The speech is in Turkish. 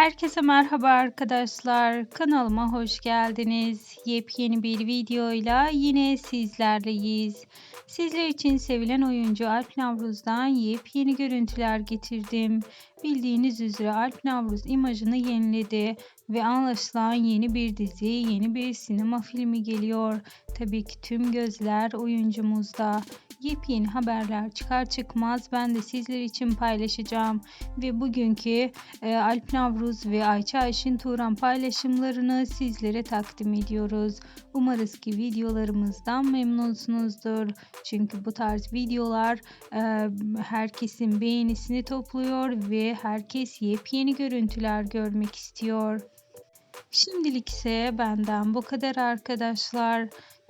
Herkese merhaba arkadaşlar. Kanalıma hoş geldiniz. Yepyeni bir videoyla yine sizlerleyiz. Sizler için sevilen oyuncu Alp Navruz'dan yepyeni görüntüler getirdim. Bildiğiniz üzere Alp Navruz imajını yeniledi ve anlaşılan yeni bir dizi, yeni bir sinema filmi geliyor. Tabii ki tüm gözler oyuncumuzda. Yepyeni haberler çıkar çıkmaz ben de sizler için paylaşacağım. Ve bugünkü e, Alp Navruz ve Ayça Ayşin Turan paylaşımlarını sizlere takdim ediyoruz. Umarız ki videolarımızdan memnunsunuzdur. Çünkü bu tarz videolar e, herkesin beğenisini topluyor ve herkes yepyeni görüntüler görmek istiyor. Şimdilik ise benden bu kadar arkadaşlar.